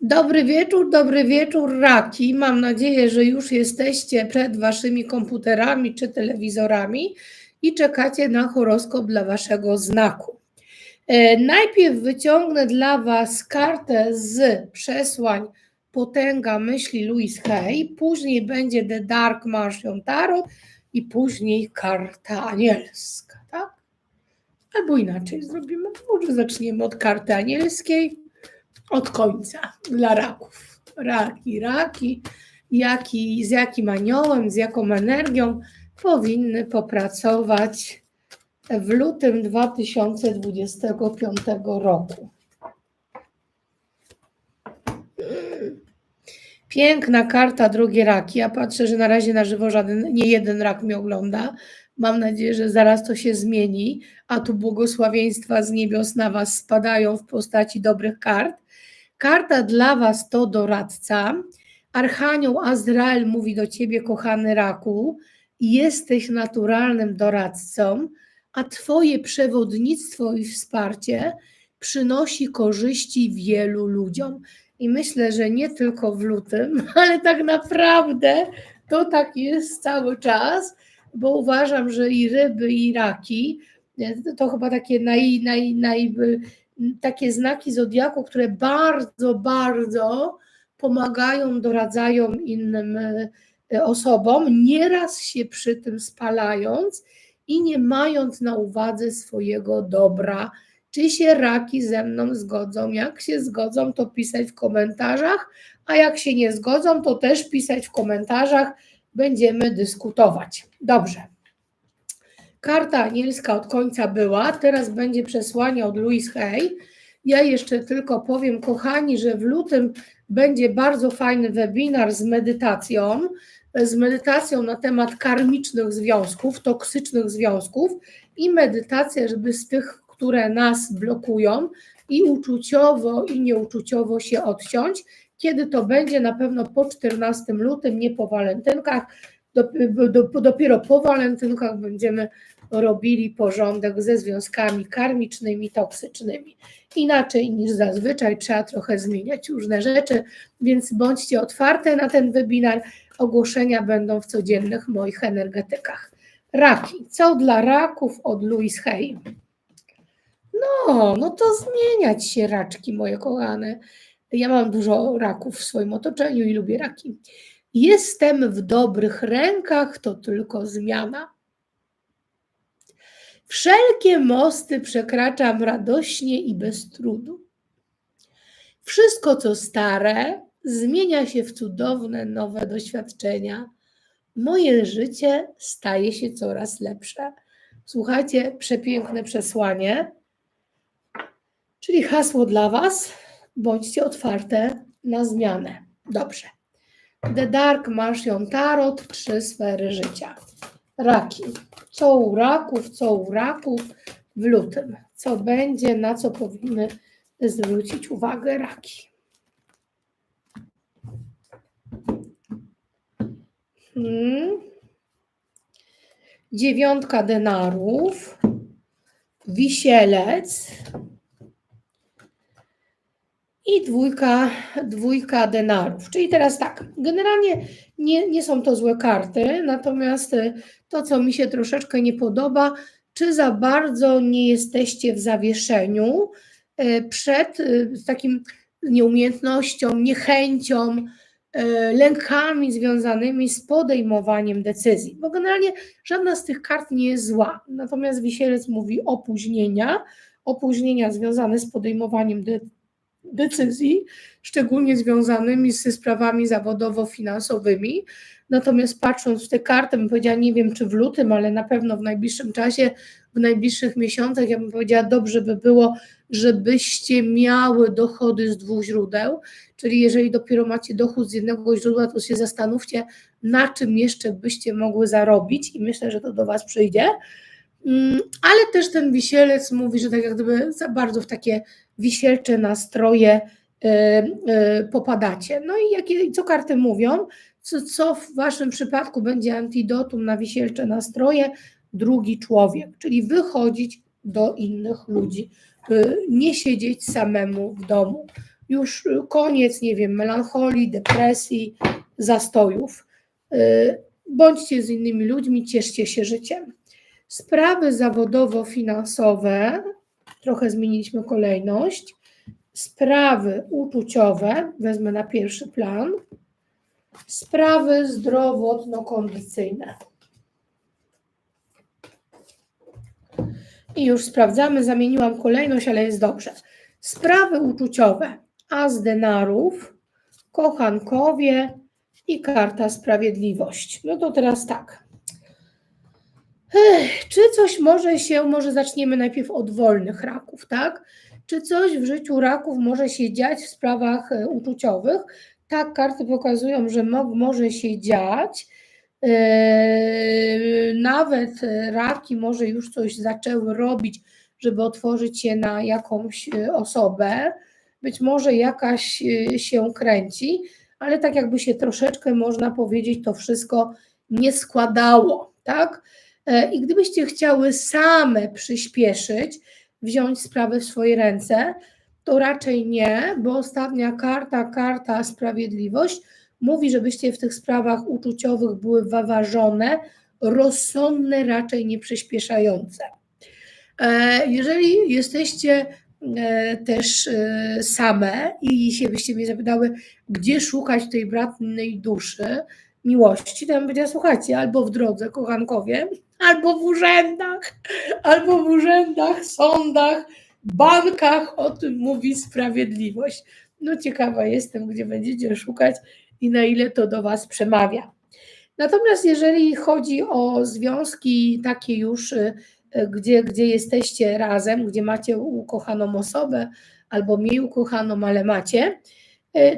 Dobry wieczór, dobry wieczór, raki. Mam nadzieję, że już jesteście przed waszymi komputerami czy telewizorami i czekacie na horoskop dla waszego znaku. E, Najpierw wyciągnę dla was kartę z przesłań Potęga myśli Louis Hay, później będzie The Dark Martian Tarot i później karta anielska, tak? Albo inaczej zrobimy, może zaczniemy od karty anielskiej, od końca dla raków. Raki, raki, jaki, z jakim aniołem, z jaką energią powinny popracować w lutym 2025 roku. Piękna karta, drogie raki. Ja patrzę, że na razie na żywo żaden, nie jeden rak mnie ogląda. Mam nadzieję, że zaraz to się zmieni, a tu błogosławieństwa z niebios na Was spadają w postaci dobrych kart. Karta dla Was to doradca. Archanioł Azrael mówi do Ciebie, kochany raku, jesteś naturalnym doradcą, a Twoje przewodnictwo i wsparcie przynosi korzyści wielu ludziom. I myślę, że nie tylko w lutym, ale tak naprawdę to tak jest cały czas, bo uważam, że i ryby, i raki to, chyba takie naj, naj, naj, takie znaki zodiaku, które bardzo, bardzo pomagają, doradzają innym e, osobom, nieraz się przy tym spalając i nie mając na uwadze swojego dobra. Czy się raki ze mną zgodzą? Jak się zgodzą, to pisać w komentarzach, a jak się nie zgodzą, to też pisać w komentarzach. Będziemy dyskutować. Dobrze. Karta anielska od końca była, teraz będzie przesłanie od Louis Hay. Ja jeszcze tylko powiem, kochani, że w lutym będzie bardzo fajny webinar z medytacją, z medytacją na temat karmicznych związków, toksycznych związków i medytacja, żeby z tych, które nas blokują i uczuciowo i nieuczuciowo się odciąć. Kiedy to będzie? Na pewno po 14 lutym, nie po walentynkach. Dopiero po walentynkach będziemy robili porządek ze związkami karmicznymi, toksycznymi. Inaczej niż zazwyczaj trzeba trochę zmieniać różne rzeczy, więc bądźcie otwarte na ten webinar. Ogłoszenia będą w codziennych moich energetykach. Raki. Co dla raków od Louis Hay? No, no to zmieniać się raczki, moje kochane. Ja mam dużo raków w swoim otoczeniu i lubię raki. Jestem w dobrych rękach, to tylko zmiana. Wszelkie mosty przekraczam radośnie i bez trudu. Wszystko, co stare, zmienia się w cudowne, nowe doświadczenia. Moje życie staje się coraz lepsze. Słuchajcie, przepiękne przesłanie, czyli hasło dla Was. Bądźcie otwarte na zmianę. Dobrze. The Dark Martian Tarot, trzy sfery życia. Raki. Co u raków, co u raków w lutym? Co będzie, na co powinny zwrócić uwagę raki? Hmm. Dziewiątka denarów, wisielec i dwójka, dwójka denarów. Czyli teraz tak, generalnie nie, nie są to złe karty, natomiast y, to, co mi się troszeczkę nie podoba, czy za bardzo nie jesteście w zawieszeniu y, przed y, takim nieumiejętnością, niechęcią, lękami związanymi z podejmowaniem decyzji. Bo generalnie żadna z tych kart nie jest zła. Natomiast wisielec mówi opóźnienia, opóźnienia związane z podejmowaniem decyzji decyzji, szczególnie związanymi ze sprawami zawodowo-finansowymi. Natomiast patrząc w tę kartę, bym powiedziała, nie wiem czy w lutym, ale na pewno w najbliższym czasie, w najbliższych miesiącach, ja bym powiedziała, dobrze by było, żebyście miały dochody z dwóch źródeł. Czyli jeżeli dopiero macie dochód z jednego źródła, to się zastanówcie, na czym jeszcze byście mogły zarobić, i myślę, że to do Was przyjdzie. Mm, ale też ten wisielec mówi, że tak jak gdyby za bardzo w takie wisielcze nastroje y, y, popadacie. No i jakie, co karty mówią? Co, co w waszym przypadku będzie antidotum na wisielcze nastroje? Drugi człowiek, czyli wychodzić do innych ludzi, nie siedzieć samemu w domu. już koniec, nie wiem, melancholii, depresji, zastojów. Y, Bądźcie z innymi ludźmi, cieszcie się życiem. Sprawy zawodowo-finansowe, trochę zmieniliśmy kolejność. Sprawy uczuciowe, wezmę na pierwszy plan. Sprawy zdrowotno-kondycyjne. I już sprawdzamy, zamieniłam kolejność, ale jest dobrze. Sprawy uczuciowe, as denarów, kochankowie i karta sprawiedliwość. No to teraz tak. Czy coś może się, może zaczniemy najpierw od wolnych raków, tak? Czy coś w życiu raków może się dziać w sprawach e, uczuciowych? Tak, karty pokazują, że mo, może się dziać. Yy, nawet raki może już coś zaczęły robić, żeby otworzyć się na jakąś e, osobę. Być może jakaś e, się kręci, ale tak jakby się troszeczkę, można powiedzieć, to wszystko nie składało, tak? E, I gdybyście chciały same przyspieszyć, wziąć sprawę w swoje ręce, to raczej nie, bo ostatnia karta, karta sprawiedliwość, mówi, żebyście w tych sprawach uczuciowych były wyważone, rozsądne, raczej nie przyspieszające. E, Jeżeli jesteście e, też same i się byście mnie zapytały, gdzie szukać tej bratnej duszy, miłości, to ja bym powiedziała, słuchajcie, albo w drodze, kochankowie, albo w urzędach, albo w urzędach, sądach, bankach, o tym mówi sprawiedliwość. No ciekawa jestem, gdzie będziecie szukać i na ile to do Was przemawia. Natomiast jeżeli chodzi o związki takie już, y, y, gdzie, gdzie jesteście razem, gdzie macie ukochaną osobę albo mniej ukochaną, ale macie,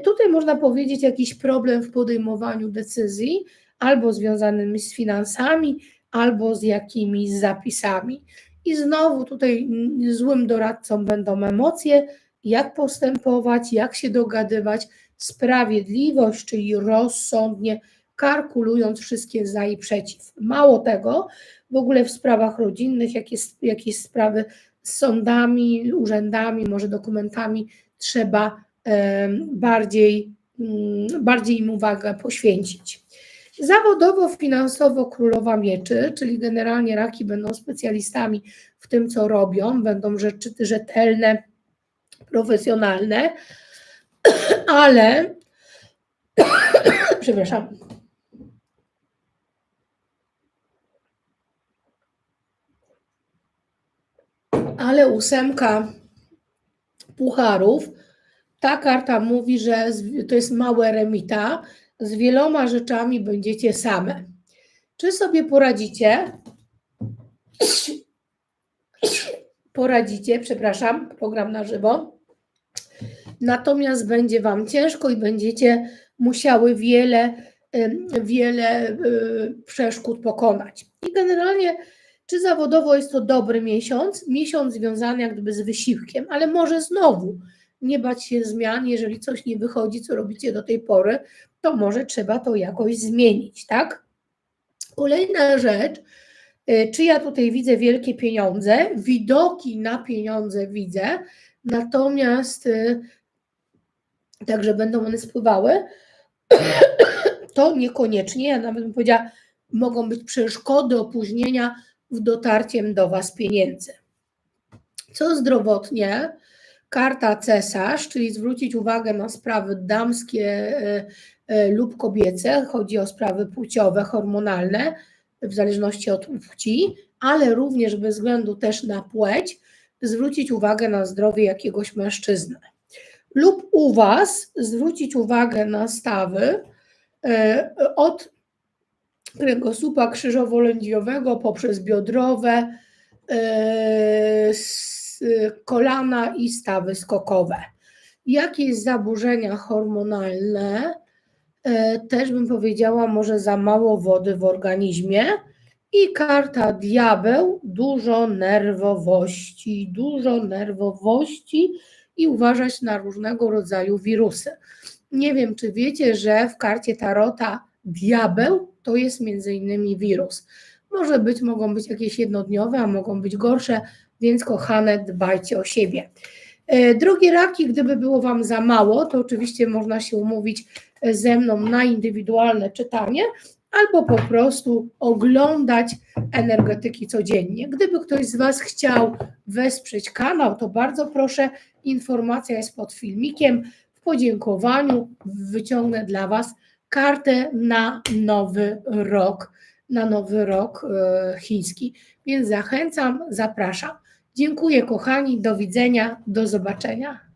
tutaj można powiedzieć jakiś problem w podejmowaniu decyzji albo związanymi z finansami, albo z jakimiś zapisami. I znowu tutaj złym doradcą będą emocje, jak postępować, jak się dogadywać, sprawiedliwość, czyli rozsądnie, kalkulując wszystkie za i przeciw. Mało tego, w ogóle w sprawach rodzinnych, jakieś, jakieś sprawy z sądami, urzędami, może dokumentami, trzeba bardziej, mm, bardziej im uwagę poświęcić. Zawodowo, finansowo królowa mieczy, czyli generalnie raki będą specjalistami w tym, co robią, będą rzeczy rzetelne, profesjonalne, ale przepraszam. Ale ósemka pucharów, ta karta mówi, że to jest małe remita, z wieloma rzeczami będziecie same. Czy sobie poradzicie? Poradzicie, przepraszam, program na żywo. Natomiast będzie Wam ciężko i będziecie musiały wiele, wiele y, przeszkód pokonać. I generalnie, czy zawodowo jest to dobry miesiąc? Miesiąc związany jak gdyby z wysiłkiem, ale może znowu nie bać się zmian, jeżeli coś nie wychodzi, co robicie do tej pory, to może trzeba to jakoś zmienić, tak? Kolejna rzecz, y, czy ja tutaj widzę wielkie pieniądze? Widoki na pieniądze widzę, natomiast y, także będą one spływały, to niekoniecznie, ja nawet bym powiedziała, mogą być przeszkody, opóźnienia w dotarciem do Was pieniędzy. Co zdrowotnie? Karta cesarz, czyli zwrócić uwagę na sprawy damskie e, e, lub kobiece, chodzi o sprawy płciowe, hormonalne, w zależności od płci, ale również bez względu też na płeć, zwrócić uwagę na zdrowie jakiegoś mężczyzny. Lub u Was zwrócić uwagę na stawy e, od kręgosłupa krzyżowo-lędźwiowego poprzez biodrowe, kolana i stawy skokowe. Jakieś zaburzenia hormonalne, e, też bym powiedziała, może za mało wody w organizmie. I karta diabeł, dużo nerwowości, dużo nerwowości i uważać na różnego rodzaju wirusy. Nie wiem, czy wiecie, że w karcie tarota diabeł to jest między innymi wirus. Może być, mogą być jakieś jednodniowe, a mogą być gorsze, więc kochane, dbajcie o siebie. E, Drogie raki, gdyby było Wam za mało, to oczywiście można się umówić ze mną na indywidualne czytanie albo po prostu oglądać energetyki codziennie. Gdyby ktoś z Was chciał wesprzeć kanał, to bardzo proszę, informacja jest pod filmikiem. W podziękowaniu wyciągnę dla Was kartę na nowy rok, na nowy rok e, chiński. Więc zachęcam, zapraszam. Dziękuję kochani, do widzenia, do zobaczenia.